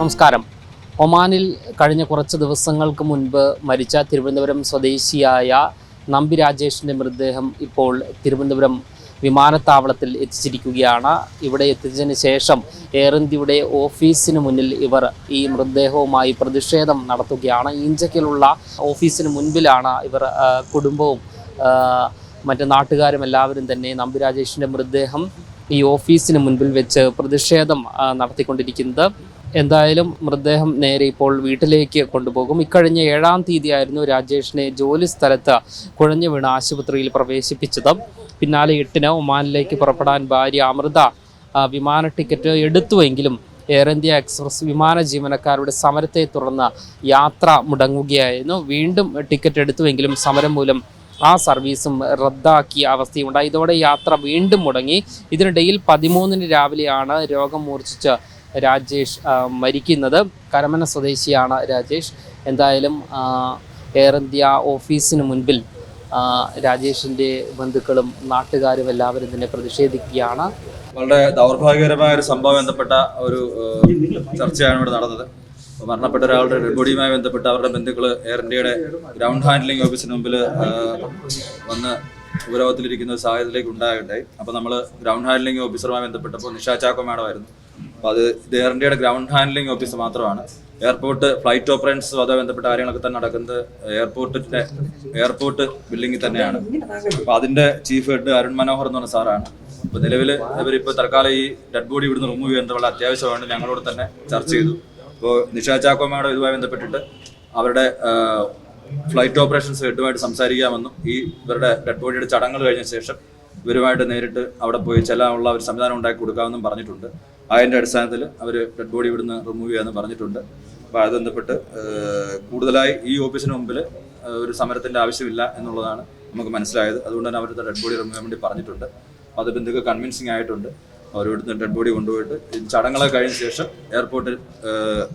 നമസ്കാരം. ഒമാനിൽ കഴിഞ്ഞ കുറച്ച് ദിവസങ്ങൾക്ക് മുൻപ് മരിച്ച തിരുവനന്തപുരം സ്വദേശിയായ നമ്പി രാജേഷിന്റെ മൃതദേഹം ഇപ്പോൾ തിരുവനന്തപുരം വിമാനത്താവളത്തിൽ എത്തിച്ചിരിക്കുകയാണ്. ഇവിടെ എത്തിച്ചതിന് ശേഷം എയർ ഇന്ത്യയുടെ ഓഫീസിന് മുന്നിൽ ഇവർ ഈ മൃതദേഹവുമായി പ്രതിഷേധം നടത്തുകയാണ്. ഇഞ്ചക്കിലുള്ള ഓഫീസിന് മുൻപിലാണ് ഇവർ കുടുംബവും മറ്റ് നാട്ടുകാരും എല്ലാവരും തന്നെ നമ്പി രാജേഷിന്റെ മൃതദേഹം ഈ ഓഫീസിന് മുൻപിൽ വെച്ച് പ്രതിഷേധം നടത്തിക്കൊണ്ടിരിക്കുന്നത്. എന്തായാലും മൃതദേഹം നേരെ ഇപ്പോൾ വീട്ടിലേക്ക് കൊണ്ടുപോകും. ഇക്കഴിഞ്ഞ ഏഴാം തീയതി ആയിരുന്നു രാജേഷിനെ ജോലി സ്ഥലത്ത് കുഴഞ്ഞു വീണ് ആശുപത്രിയിൽ പ്രവേശിപ്പിച്ചത്. പിന്നാലെ എട്ടിന് ഒമാനിലേക്ക് പുറപ്പെടാൻ ഭാര്യ അമൃത വിമാന ടിക്കറ്റ് എടുത്തുവെങ്കിലും എയർ ഇന്ത്യ എക്സ്പ്രസ് വിമാന ജീവനക്കാരുടെ സമരത്തെ തുടർന്ന് യാത്ര മുടങ്ങുകയായിരുന്നു. വീണ്ടും ടിക്കറ്റ് എടുത്തുവെങ്കിലും സമരം മൂലം ആ സർവീസും റദ്ദാക്കിയ അവസ്ഥയുണ്ടായി. ഇതോടെ യാത്ര വീണ്ടും മുടങ്ങി. ഇതിനിടയിൽ പതിമൂന്നിന് രാവിലെയാണ് രോഗം മൂർച്ഛിച്ച് രാജേഷ് മരിക്കുന്നത്. കരമന സ്വദേശിയാണ് രാജേഷ്. എന്തായാലും എയർ ഇന്ത്യ ഓഫീസിന് മുൻപിൽ രാജേഷിന്റെ ബന്ധുക്കളും നാട്ടുകാരും എല്ലാവരും തന്നെ പ്രതിഷേധിക്കുകയാണ്. വളരെ ദൗർഭാഗ്യകരമായ ഒരു സംഭവം ബന്ധപ്പെട്ട ഒരു ചർച്ചയാണ് ഇവിടെ നടന്നത്. മരണപ്പെട്ട ഒരാളുടെ ഡെഡ് ബോഡിയുമായി ബന്ധപ്പെട്ട് അവരുടെ ബന്ധുക്കൾ എയർ ഇന്ത്യയുടെ ഗ്രൗണ്ട് ഹാൻഡ്ലിംഗ് ഓഫീസിന് മുമ്പിൽ വന്ന് ഉപരോധത്തിലിരിക്കുന്ന ഒരു സാഹചര്യത്തിലേക്ക് ഉണ്ടാകട്ടെ. അപ്പോൾ നമ്മൾ ഗ്രൗണ്ട് ഹാൻഡ്ലിംഗ് ഓഫീസറുമായി ബന്ധപ്പെട്ടപ്പോൾ നിഷാ ചാക്കോ മാഡമായിരുന്നു അപ്പോൾ അത് ഇത് എയർ ഇന്ത്യയുടെ ഗ്രൗണ്ട് ഹാൻഡ്ലിംഗ് ഓഫീസ് മാത്രമാണ്. എയർപോർട്ട് ഫ്ലൈറ്റ് ഓപ്പറേഷൻസ് അതുമായി ബന്ധപ്പെട്ട കാര്യങ്ങളൊക്കെ തന്നെ നടക്കുന്നത് എയർപോർട്ടിന്റെ എയർപോർട്ട് ബിൽഡിംഗിൽ തന്നെയാണ്. അപ്പോൾ അതിന്റെ ചീഫ് ഹെഡ് അരുൺ മനോഹർ എന്ന് പറഞ്ഞ സാറാണ്. അപ്പോൾ നിലവിൽ ഇവരിപ്പോൾ തൽക്കാലം ഈ ഡെഡ് ബോഡി ഇവിടുന്ന് റിമൂവ് ചെയ്യുന്നത് വളരെ അത്യാവശ്യമാണ് ഞങ്ങളോട് തന്നെ ചർച്ച ചെയ്തു. അപ്പോൾ നിഷ ചാക്കോമയുടെ ഇതുമായി ബന്ധപ്പെട്ടിട്ട് അവരുടെ ഫ്ലൈറ്റ് ഓപ്പറേഷൻസ് ഹെഡുമായിട്ട് സംസാരിക്കാമെന്നും ഈ ഇവരുടെ ഡെഡ് ബോഡിയുടെ ചടങ്ങുകൾ കഴിഞ്ഞ ശേഷം ഇവരുമായിട്ട് നേരിട്ട് അവിടെ പോയി ചെല്ലാനുള്ള ഒരു സംവിധാനം ഉണ്ടാക്കി കൊടുക്കാമെന്നും പറഞ്ഞിട്ടുണ്ട്. അതിന്റെ അടിസ്ഥാനത്തിൽ അവർ ഡെഡ് ബോഡി ഇവിടുന്ന് റിമൂവ് ചെയ്യാമെന്ന് പറഞ്ഞിട്ടുണ്ട്. അപ്പോൾ അത് ബന്ധപ്പെട്ട് കൂടുതലായി ഈ ഓഫീസിന് മുമ്പിൽ ഒരു സമരത്തിന്റെ ആവശ്യമില്ല എന്നുള്ളതാണ് നമുക്ക് മനസ്സിലായത്. അതുകൊണ്ട് തന്നെ അവരുടെ ഡെഡ് ബോഡി റിമൂവ് ചെയ്യാൻ വേണ്ടി പറഞ്ഞിട്ടുണ്ട്. അത് ബന്ധുക്ക് കൺവിൻസിങ് ആയിട്ടുണ്ട്. അവരോട് ഡെഡ് ബോഡി കൊണ്ടുപോയിട്ട് ചടങ്ങുകൾ കഴിഞ്ഞ ശേഷം എയർപോർട്ടിൽ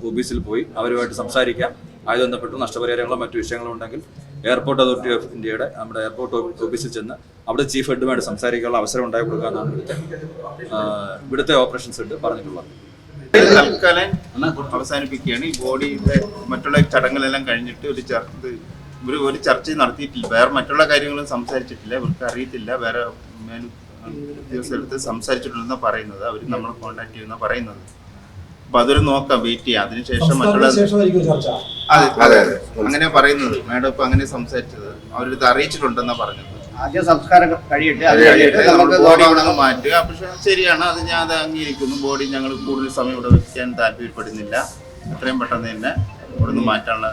ഓഫീസിൽ പോയി അവരുമായിട്ട് സംസാരിക്കാം. അത് ബന്ധപ്പെട്ട് നഷ്ടപരിഹാരങ്ങളോ മറ്റു വിഷയങ്ങളോ ഉണ്ടെങ്കിൽ എയർപോർട്ട് അതോറിറ്റി ഓഫ് ഇന്ത്യയുടെ നമ്മുടെ എയർപോർട്ട് ഓഫീസിൽ ചെന്ന് അവിടെ ചീഫ് ഹെഡുമായിട്ട് സംസാരിക്കാനുള്ള അവസരം ഉണ്ടായി കൊടുക്കുക എന്നാണ് ഇവിടുത്തെ ഇവിടുത്തെ ഓപ്പറേഷൻസ് ഹെഡ് പറഞ്ഞിട്ടുള്ളത്. തൽക്കാലം അവസാനിപ്പിക്കുകയാണ്. ഈ ബോഡിയുടെ മറ്റുള്ള ചടങ്ങുകളെല്ലാം കഴിഞ്ഞിട്ട് ഒരു ചർച്ച ഇവർ ഒരു ചർച്ച നടത്തിയിട്ടില്ല. വേറെ മറ്റുള്ള കാര്യങ്ങളും സംസാരിച്ചിട്ടില്ല. ഇവർക്ക് അറിയത്തില്ല. വേറെ മേൽ ഉദ്യോഗസ്ഥരടുത്ത് സംസാരിച്ചിട്ടുണ്ടെന്നാണ് പറയുന്നത്. അവർ നമ്മളെ കോൺടാക്ട് ചെയ്യുന്ന പറയുന്നത്. അപ്പൊ അതൊരു നോക്കാം വെയിറ്റ് ചെയ്യാം. അതിനുശേഷം മറ്റുള്ള അതെ അതെ അതെ. അങ്ങനെ പറയുന്നത്. മാഡം ഇപ്പൊ അങ്ങനെ സംസാരിച്ചത്. അവരിത് അറിയിച്ചിട്ടുണ്ടെന്നാ പറഞ്ഞത്. ആദ്യം സംസ്കാരം കഴിയട്ടെ അത് നമുക്ക് ബോഡി അവിടെ മാറ്റുക പക്ഷെ ശരിയാണ്. അത് ഞാൻ അത് അംഗീകരിക്കുന്നു. ബോഡി ഞങ്ങൾ കൂടുതൽ സമയം ഇവിടെ വെക്കാൻ താല്പര്യപ്പെടുന്നില്ല. എത്രയും പെട്ടെന്ന് തന്നെ ഇവിടെ നിന്ന് മാറ്റാനുള്ള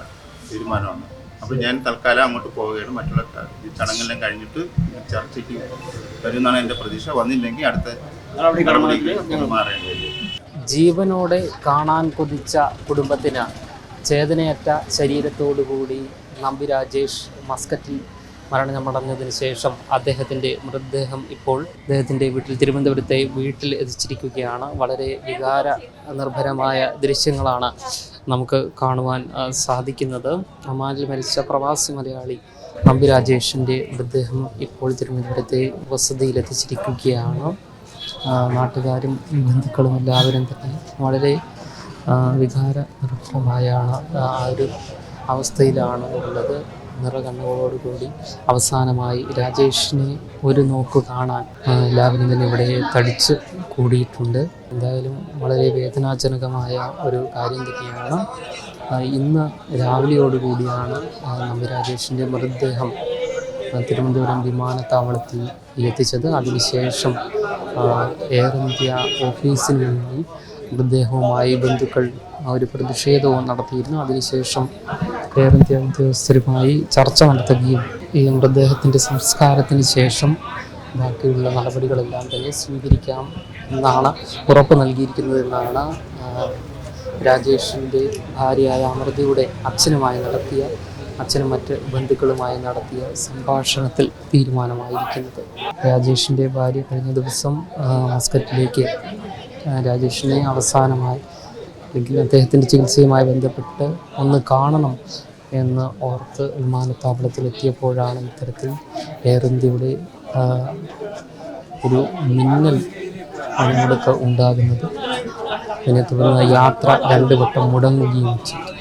തീരുമാനമാണ്. അപ്പോൾ ഞാൻ തൽക്കാലം അങ്ങോട്ട് പോവുകയാണ്. മറ്റുള്ള ചടങ്ങെല്ലാം കഴിഞ്ഞിട്ട് ചർച്ചയ്ക്ക് വരുമെന്നാണ് എന്റെ പ്രതീക്ഷ. വന്നില്ലെങ്കിൽ അടുത്ത നടപടി മാറേണ്ടി വരും. ജീവനോടെ കാണാൻ കൊതിച്ച കുടുംബത്തിന് ചേതനയറ്റ ശരീരത്തോടുകൂടി നമ്പി രാജേഷ് മസ്കറ്റിൽ മരണമടഞ്ഞതിന് ശേഷം അദ്ദേഹത്തിന്റെ മൃതദേഹം ഇപ്പോൾ അദ്ദേഹത്തിന്റെ വീട്ടിൽ തിരുവനന്തപുരത്തെ വീട്ടിൽ എത്തിച്ചിരിക്കുകയാണ്. വളരെ വികാര നിർഭരമായ ദൃശ്യങ്ങളാണ് നമുക്ക് കാണുവാൻ സാധിക്കുന്നത്. അമാനിൽ മരിച്ച പ്രവാസി മലയാളി നമ്പി രാജേഷിന്റെ മൃതദേഹം ഇപ്പോൾ തിരുവനന്തപുരത്തെ വസതിയിൽ എത്തിച്ചിരിക്കുകയാണ്. നാട്ടുകാരും ബന്ധുക്കളും എല്ലാവരും തന്നെ വളരെ ആ, വികാര നിർഭമായാണ് ആ ഒരു അവസ്ഥയിലാണ് ഉള്ളത് നിറകണ്ണുകളോടുകൂടി അവസാനമായി രാജേഷിനെ ഒരു നോക്ക് കാണാൻ എല്ലാവരും തന്നെ ഇവിടെ തടിച്ച് കൂടിയിട്ടുണ്ട്. എന്തായാലും വളരെ വേദനാജനകമായ ഒരു കാര്യം തന്നെയാണ്. ഇന്ന് രാവിലെയോടുകൂടിയാണ് നമ്പി രാജേഷിന്റെ മൃതദേഹം തിരുവനന്തപുരം വിമാനത്താവളത്തിൽ എത്തിച്ചത്. അതിനുശേഷം എയർ ഇന്ത്യ ഓഫീസിന് മുന്നിൽ മൃതദേഹവുമായി ബന്ധുക്കൾ ഒരു പ്രതിഷേധവും നടത്തിയിരുന്നു. അതിനുശേഷം എയർ ഇന്ത്യ ഉദ്യോഗസ്ഥരുമായി ചർച്ച നടത്തുകയും ഈ മൃതദേഹത്തിന്റെ സംസ്കാരത്തിന് ശേഷം ബാക്കിയുള്ള നടപടികളെല്ലാം തന്നെ സ്വീകരിക്കാം എന്നാണ് ഉറപ്പ് നൽകിയിരിക്കുന്നത് എന്നാണ് ആ, രാജേഷിന്റെ ഭാര്യയായ അമൃതയുടെ അച്ഛനുമായി നടത്തിയ അച്ഛനും മറ്റ് ബന്ധുക്കളുമായി നടത്തിയ സംഭാഷണത്തിൽ തീരുമാനമായിരിക്കുന്നത്. രാജേഷിന്റെ ഭാര്യ കഴിഞ്ഞ ദിവസം മസ്കറ്റിലേക്ക് രാജേഷിനെ അവസാനമായി അല്ലെങ്കിൽ അദ്ദേഹത്തിന്റെ ചികിത്സയുമായി ബന്ധപ്പെട്ട് ഒന്ന് കാണണം എന്ന് ഓർത്ത് വിമാനത്താവളത്തിൽ എത്തിയപ്പോഴാണ് ഇത്തരത്തിൽ എയർ ഇന്ത്യയുടെ ഒരു മിന്നൽ പണിമുടക്ക് ഉണ്ടാകുന്നത്. ഇതിനെ തുടർന്ന് യാത്ര രണ്ട് വട്ടം മുടങ്ങുകയും ചെയ്തു.